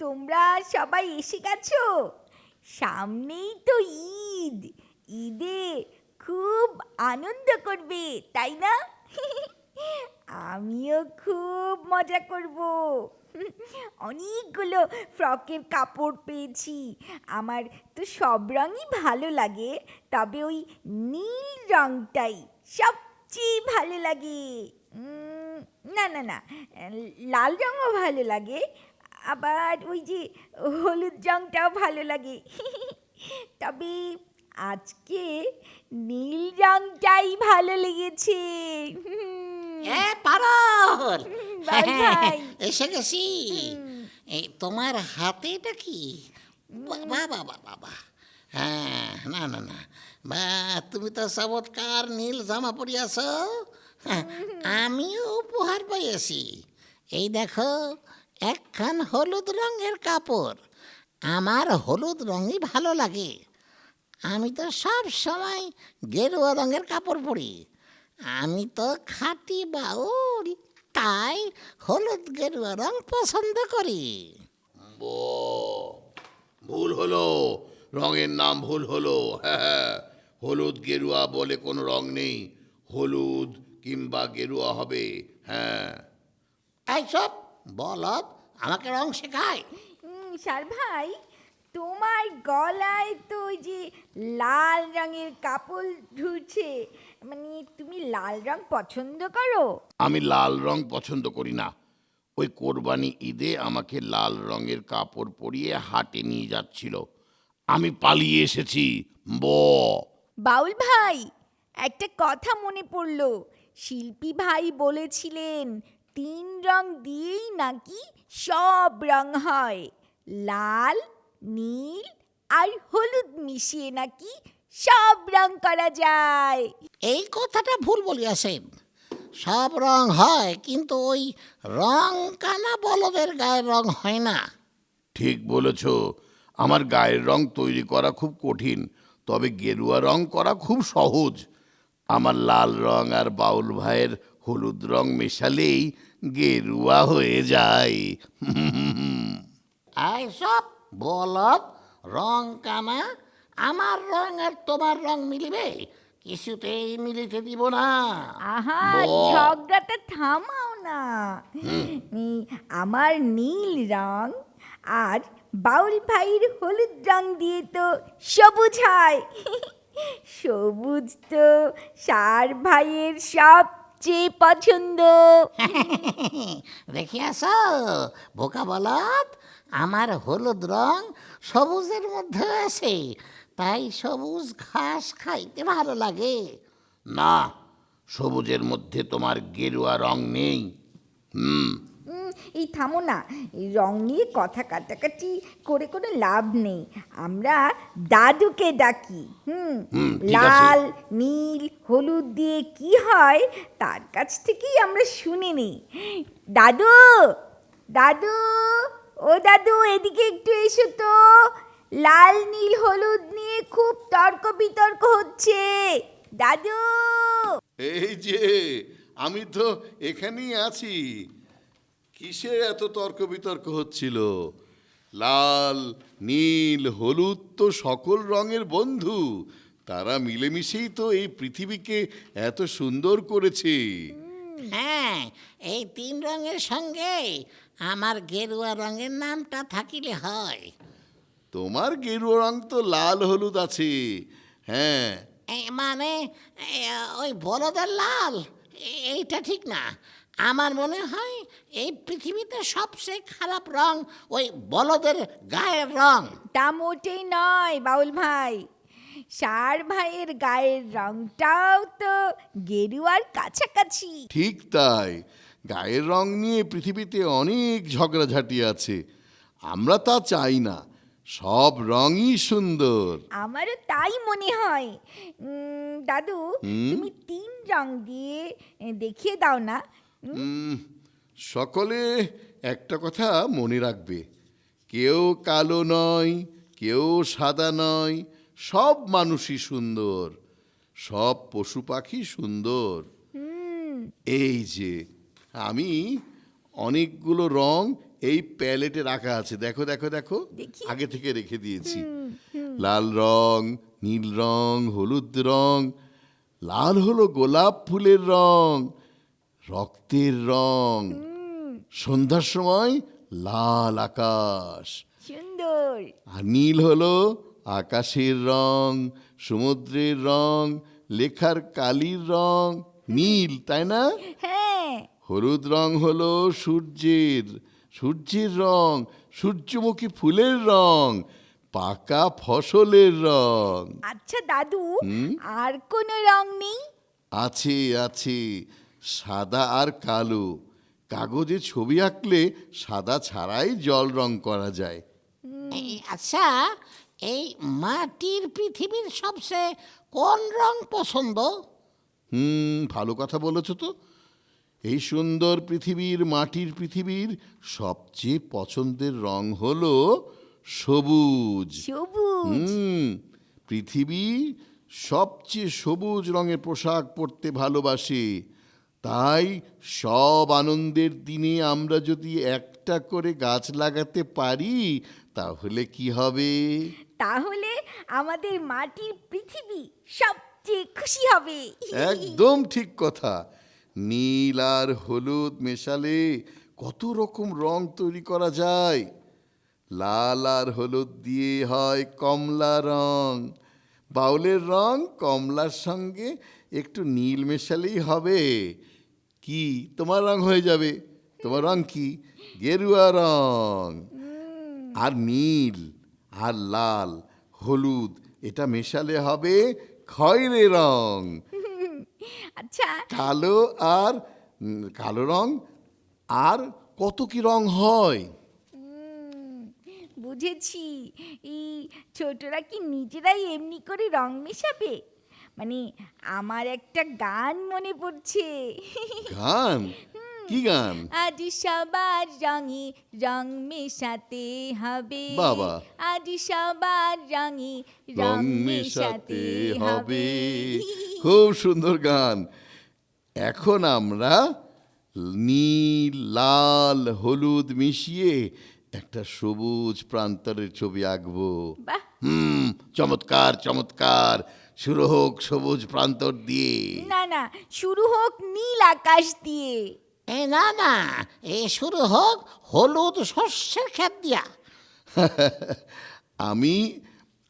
তোমরা সবাই এসে গেছো? সামনেই তো ঈদ। ঈদে খুব আনন্দ করবে, তাই না? আমিও খুব মজা করব। অনেকগুলো ফ্রকের কাপড় পেয়েছি। আমার তো সব রঙই ভালো লাগে, তবে ওই নীল রঙটাই সবচেয়ে ভালো লাগে। না না না, লাল রঙও ভালো লাগে আবার ওই যে হলুদ রঙটাও ভালো লাগে। তবে আজকে নীল রঙটাই ভালো লেগেছে। এ পারল। ভাই, ভাই। এসে গেছি। এই তোমার হাতে এটা কি? বাবা বাবা বাবা হ্যাঁ না না না। বা তুমি তো চমৎকার নীল জামা পরিয়াছ হ্যাঁ, আমিও উপহার পাইয়াছি। এই দেখো একখান হলুদ রঙের কাপড়। আমার হলুদ রঙই ভালো লাগে। আমি তো সব সময় গেরুয়া রঙের কাপড় পরি। আমি তো খাঁটি বাউল তাই হলুদ গেরুয়া রং পছন্দ করি। ভুল হলো। রঙের নাম ভুল হলো। হ্যাঁ হ্যাঁ। হলুদ গেরুয়া বলে কোনো রং নেই। হলুদ কিংবা গেরুয়া হবে। হ্যাঁ। এই সব বলত আমাকে রং শেখায়। সার ভাই তোমার গলায় তো ওই যে লাল রঙের কাপড় ঝুলছে। মানে তুমি লাল রং পছন্দ করো? আমি লাল রং পছন্দ করি না। ওই কোরবানি ঈদে আমাকে লাল রঙের কাপড় পরিয়ে হাটে নিয়ে যাচ্ছিল। আমি পালিয়ে এসেছি। ব। বাউল ভাই একটা কথা মনে পড়ল। শিল্পী ভাই বলেছিলেন তিন রং দিয়েই নাকি সব রং হয়? লাল নীল আর হলুদ মিশিয়ে নাকি সব রং করা যায়। এই কথাটা ভুল বলিয়াছেন। সব রং হয় কিন্তু ওই রং কানা বলদের গায়ের রং হয় না। ঠিক বলেছ। আমার গায়ের রং তৈরি করা খুব কঠিন তবে গেরুয়া রং করা খুব সহজ। আমার লাল রং আর বাউল ভাইয়ের হলুদ রং মেশালেই গেরুয়া হয়ে যায় এই সব বলত রং কানা আমার রং আর তোমার রং মিলিবে? কিছুতেই মিলিতে দিব না। আহা। ঝগড়াটা থামাও না। আমার নীল রং আর বাউল ভাইয়ের হলুদ রং দিয়ে তো সবুজ হয়। সবুজ তো সার ভাইয়ের সবচেয়ে পছন্দ দেখিয়াছ বোকা বলত আমার হলুদ রং সবুজের মধ্যে আছে তাই সবুজ ঘাস খাইতে ভালো লাগে। না সবুজের মধ্যে তোমার গেরুয়া রং নেই। হুম এই থামো না এই রং নিয়ে কথা কাটাকাটি করে কোনো লাভ নেই। আমরা দাদুকে ডাকি হুম। লাল নীল হলুদ দিয়ে কি হয় তার কাছ থেকেই আমরা শুনে নিই। দাদু দাদু ও দাদু এদিকে একটু এসো তো। লাল নীল হলুদ নিয়ে খুব তর্ক বিতর্ক হচ্ছে। দাদু! এই যে আমি তো এখানেই আছি। কিসের এত তর্ক বিতর্ক হচ্ছিল? লাল নীল হলুদ তো সকল রঙের বন্ধু। তারা মিলেমিশেই তো এই পৃথিবীকে এত সুন্দর করেছে। হ্যাঁ এই তিন রঙের সঙ্গে আমার গেরুয়া রঙের নামটা থাকিলে হয়। তোমার গেরুয়া রং তো লাল হলুদ আছে। হ্যাঁ। মানে ওই বলদের লাল? এইটা ঠিক না। আমার মনে হয় এই পৃথিবীতে সবচেয়ে খারাপ রং ওই বলদের গায়ের রং। তা মোটেই নয় বাউল ভাই। সার ভাইয়ের গায়ের রংটাও তো গেরুয়ার কাছাকাছি। ঠিক তাই। গায়ের রং নিয়ে পৃথিবীতে অনেক ঝগড়াঝাটি আছে। আমরা তা চাই না। সব রঙই সুন্দর। আমারও তাই মনে হয়। উম, দাদু তুমি তিন রং দিয়ে দেখিয়ে দাও না। সকলে একটা কথা মনে রাখবে। কেউ কালো নয় কেউ সাদা নয় সব মানুষই সুন্দর সব পশু পাখি সুন্দর। এই যে আমি অনেকগুলো রং এই প্যালেটে রাখা আছে। দেখো দেখো দেখো আগে থেকে রেখে দিয়েছি। লাল রং নীল রং হলুদ রং লাল হলো গোলাপ ফুলের রং রক্তের রং। সন্ধ্যার সময় লাল আকাশ। সুন্দর। আর নীল হলো আকাশের রং সমুদ্রের রং লেখার কালির রং। নীল তাই না? হ্যাঁ। হলুদ রং হলো সূর্যের সূর্যের রং সূর্যমুখী ফুলের রং পাকা ফসলের রং। আচ্ছা দাদু আর কোনো রং নেই? আছে আছে। সাদা আর কালো। কাগজে ছবি আঁকলে সাদা ছাড়াই জল রং করা যায়। এই, আচ্ছা এই মাটির পৃথিবীর সবচেয়ে কোন রং পছন্দ? হুম ভালো কথা বলেছ তো। এই সুন্দর পৃথিবীর মাটির পৃথিবীর সবচেয়ে পছন্দের রং হলো সবুজ। সবুজ? হুম পৃথিবী সবচেয়ে সবুজ রঙের পোশাক পরতে ভালোবাসে। তাই সব আনন্দের দিনে আমরা যদি একটা করে গাছ লাগাতে পারি তাহলে কি হবে? তাহলে আমাদের মাটির পৃথিবী সবচেয়ে খুশি হবে। একদম ঠিক কথা। নীল আর হলুদ মেশালে কত রকম রং তৈরি করা যায়। লাল আর হলুদ দিয়ে হয় কমলা রং। বাউলের রং কমলার সঙ্গে একটু নীল মেশালেই হবে। কি? তোমার রং হয়ে যাবে। তোমার রং কি? গেরুয়া রং। আর নীল আর লাল হলুদ এটা মেশালে হবে খয়েরে রং। আচ্ছা। কালো আর কালো রং আর কত কি রং হয়? বুঝেছি। এই ছোটরা কি নিজেরাই এমনি করে রং মেশাবে? মানে আমার একটা গান মনে পড়ছে। গান? কি গান? আজ সবার রঙে রং মেশাতে হবে। বাবা। আজ সবার রঙে রং মেশাতে হবে। খুব সুন্দর গান। এখন আমরা নীল লাল হলুদ মিশিয়ে একটা সবুজ প্রান্তরের ছবি আঁকবো। হুম চমৎকার চমৎকার। শুরু হোক সবুজ প্রান্তর দিয়ে। না না শুরু হোক নীল আকাশ দিয়ে। এ না না এ শুরু হোক হলুদ শস্যের ক্ষেত দিয়া। আমি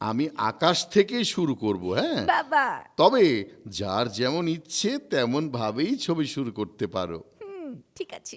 আমি আকাশ থেকে শুরু করব হ্যাঁ? বাবা। তবে যার যেমন ইচ্ছে তেমন ভাবেই ছবি শুরু করতে পারো। হুম ঠিক আছে।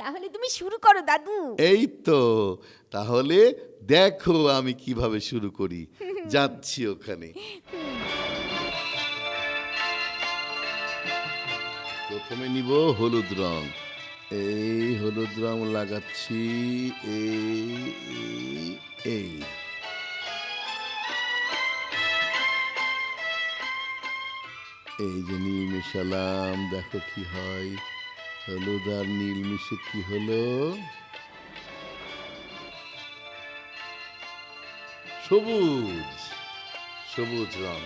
তাহলে তুমি শুরু করো দাদু। এই তো তাহলে দেখো আমি কীভাবে শুরু করি। যাচ্ছি ওখানে। প্রথমে নিব হলুদ রং। এই হলুদ রং লাগাচ্ছি এই এই, এই। যে নীল মেশালাম দেখো কি হয়। হলুদ আর নীল মিশে কি হলো? সবুজ সবুজ রং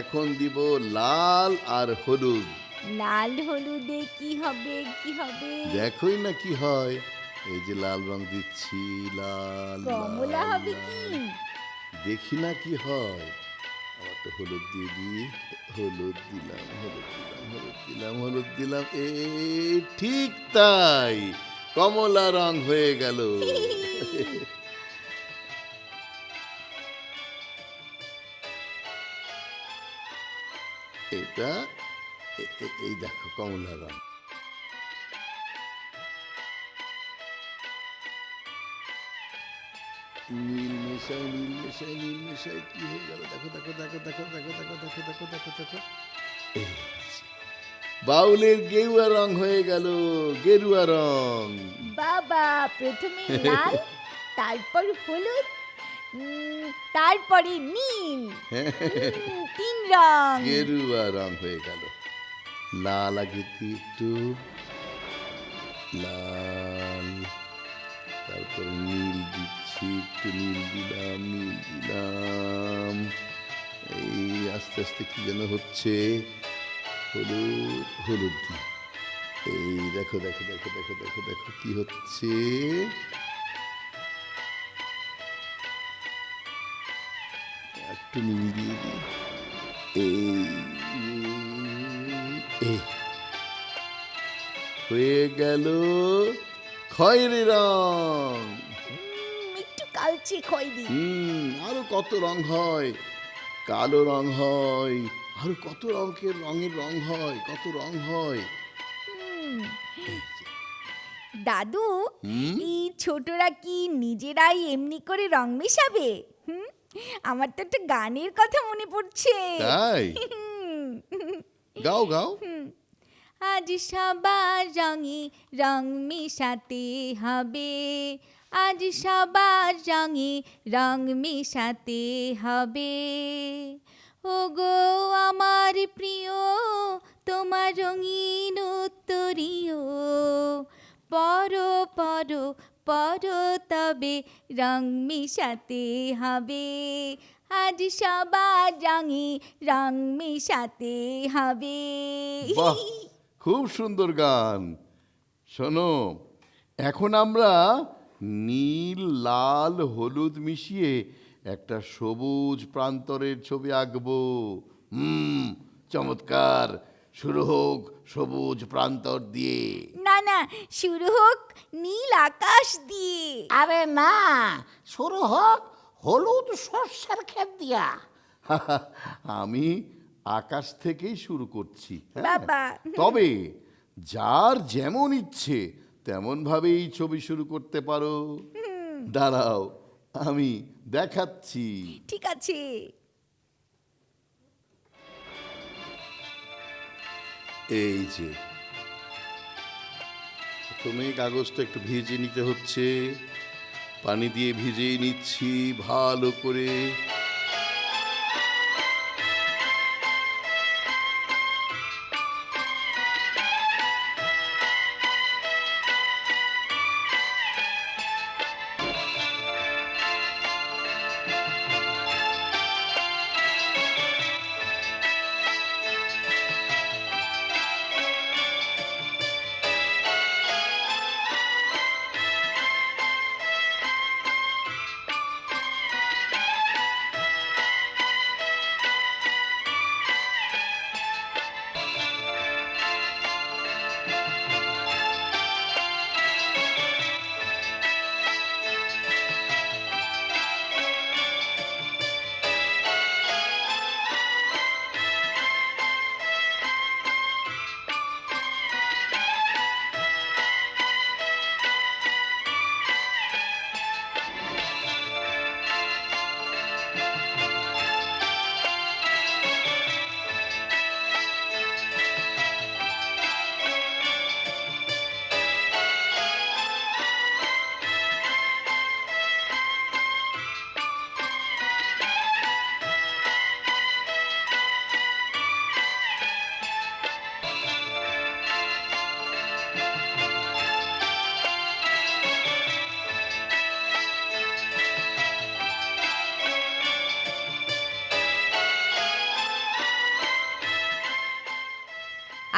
এখন দিব লাল আর হলুদ। লাল হলুদে কি হবে কি হবে? দেখোই না কি হয়। এই যে লাল রং দিচ্ছি লাল কমলা হবে কি? দেখি না কি হয়। আমার তো হলুদ দিয়ে দিই। হলুদ দিলাম হলুদ দিলাম হলুদ দিলাম হলুদ দিলাম। এ, ঠিক তাই, কমলা রং হয়ে গেল। এটা এই দেখো কমলা রং। নীল মেশাই নীল মেশাই নীল মেশাই কি হয়ে গেল? দেখো দেখো দেখো দেখো দেখো দেখো দেখো দেখো দেখো দেখো। বাউলের গেরুয়া রং হয়ে গেল গেরুয়া রং। বাবা প্রথমে লাল তারপর হলুদ তারপরে নীল তিন রং। গেরুয়া রং হয়ে গেল। লাল আগে একটু লাল তারপরে নীল একটু নীল দিলাম নীল দিলাম এই আস্তে আস্তে কি যেন হচ্ছে? হলুদ হলুদ এই দেখো দেখো দেখো দেখো দেখো দেখো কি হচ্ছে? একটু নীল দিয়ে দিই এই। হয়ে গেল খয়েরি রং। হুম আরও কত রং হয়? কালো রং হয় আরও কত রঙের রঙের রং হয় কত রং হয়? দাদু এই ছোটরা কি নিজেরাই এমনি করে রং মেশাবে? হুম? আমার তো একটা গানের কথা মনে পড়ছে। তাই? গাও গাও। আজ সবার রঙে রং মেশাতে হবে। আজ সবার রঙে রং মেশাতে হবে। ও গো আমার প্রিয়, তোমার রঙিন উত্তরীয়। পর পর পর তবে রং মেশাতে হবে। আজ সবার রঙে রং মেশাতে হবে। খুব সুন্দর গান। শোনো, এখন আমরা নীল লাল হলুদ মিশিয়ে একটা সবুজ প্রান্তরের ছবি আঁকবো। হুম চমৎকার। শুরু হোক সবুজ প্রান্তর দিয়ে। না না শুরু হোক নীল আকাশ দিয়ে। আরে না শুরু হোক হলুদ সর্ষের ক্ষেত দিয়া। আমি আকাশ থেকেই শুরু করছি হ্যাঁ? বাবা। তবে যার যেমন ইচ্ছে তেমন ভাবেই ছবি শুরু করতে পারো। দাঁড়াও আমি দেখাচ্ছি। ঠিক আছে। এই যে। প্রথমে কাগজটা একটু ভিজে নিতে হচ্ছে। পানি দিয়ে ভিজিয়ে নিচ্ছি ভালো করে।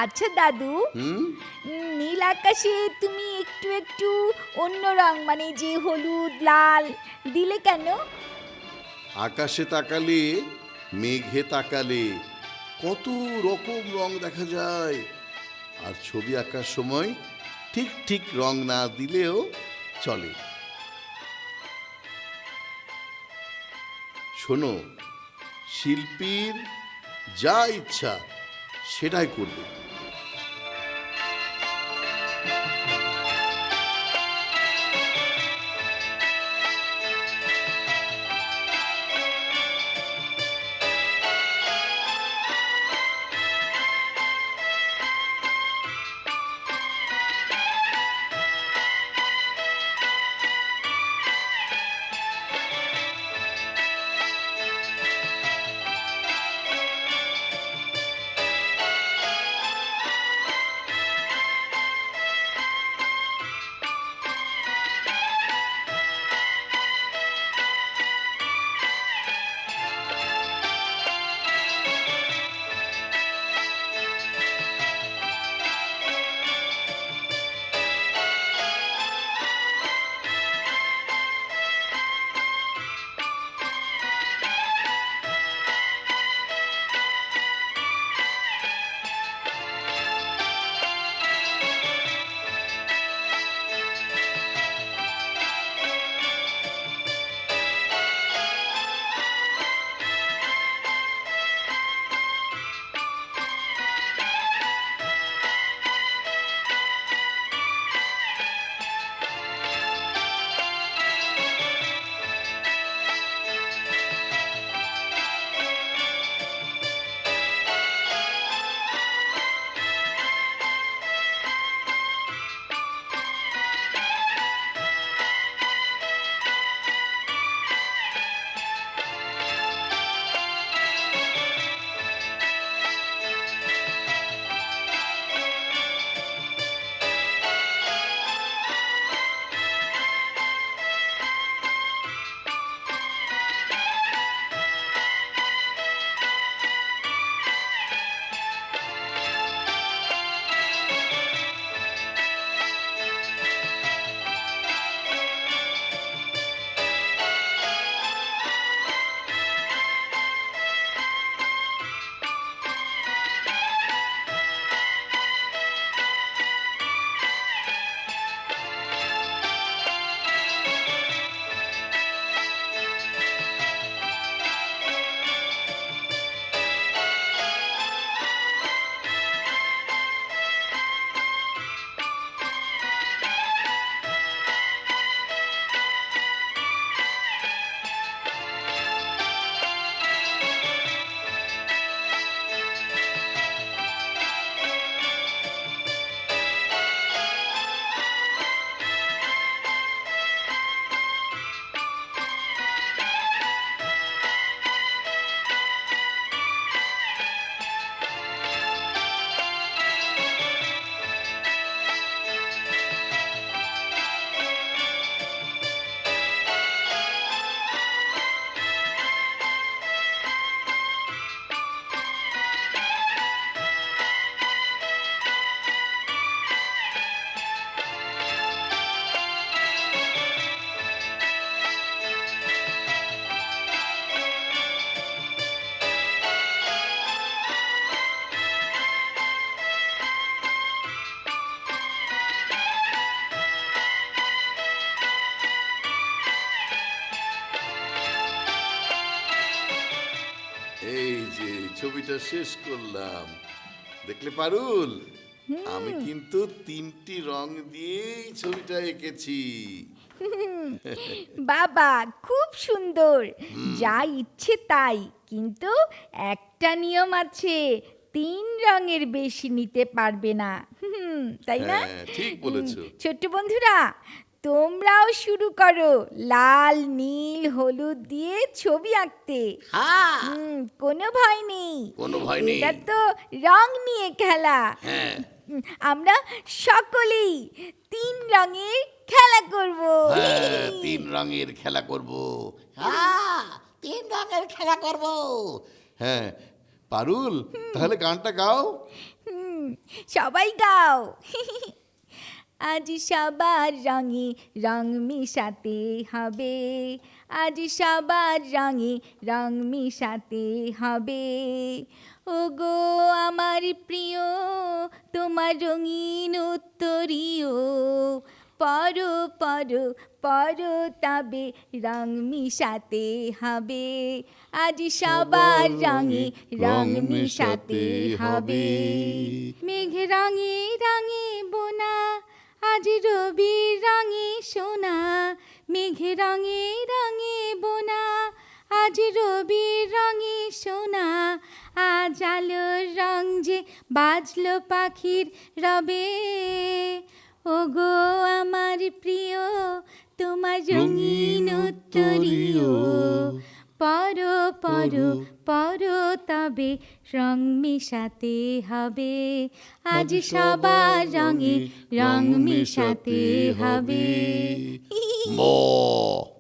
আচ্ছা দাদু। নীল আকাশে তুমি একটু একটু অন্য রং মানে যে হলুদ লাল দিলে কেন? আকাশে তাকালে মেঘে তাকালে কত রকম রং দেখা যায়। আর ছবি আঁকার সময় ঠিক ঠিক রং না দিলেও চলে। শোনো শিল্পীর যা ইচ্ছা সেটাই করবে। শেষ করলাম। দেখলে পারুল? আমি কিন্তু তিনটি রং দিয়েই ছবিটা এঁকেছি। বাবা খুব সুন্দর। যা ইচ্ছে তাই কিন্তু একটা নিয়ম আছে তিন রঙের বেশি নিতে পারবে না। তাই না? হ্যাঁ, ঠিক বলেছ। ছোট্ট বন্ধুরা তোমরাও শুরু করো। লাল নীল হলুদ দিয়ে ছবি আঁকতে। হ্যাঁ। হুম, কোনো ভয় নেই। কোনো ভয় নেই। এটা তো রং নিয়ে খেলা। হ্যাঁ। হুম, আমরা সকলেই তিন রঙের খেলা করব। হ্যাঁ তিন রঙের খেলা করব। হ্যাঁ তিন রঙের খেলা করব। হ্যাঁ পারুল তাহলে গানটা গাও। হুম, সবাই গাও। আজ সবার রঙে রং মিশাতে হবে। আজ সবার রঙে রং মিশাতে হবে। ও গো আমার প্রিয় তোমার রঙিন উত্তরীয়। পর পর পর তবে রং মিশাতে হবে। আজ সবার রঙে রং মিশাতে হবে। মেঘ রঙে রঙে বোনা আজ রবির রঙে সোনা, মেঘে রঙে রঙে বোনা। আজ রবির রঙে সোনা, আজ আলোর রং যে বাজলো পাখির রবে। ও গো আমার প্রিয়, তোমার রঙিন উত্তরীয় পারো পারো পারো তবে রং মিশাতে হবে। আজ সবার রঙে রং মিশাতে হবে।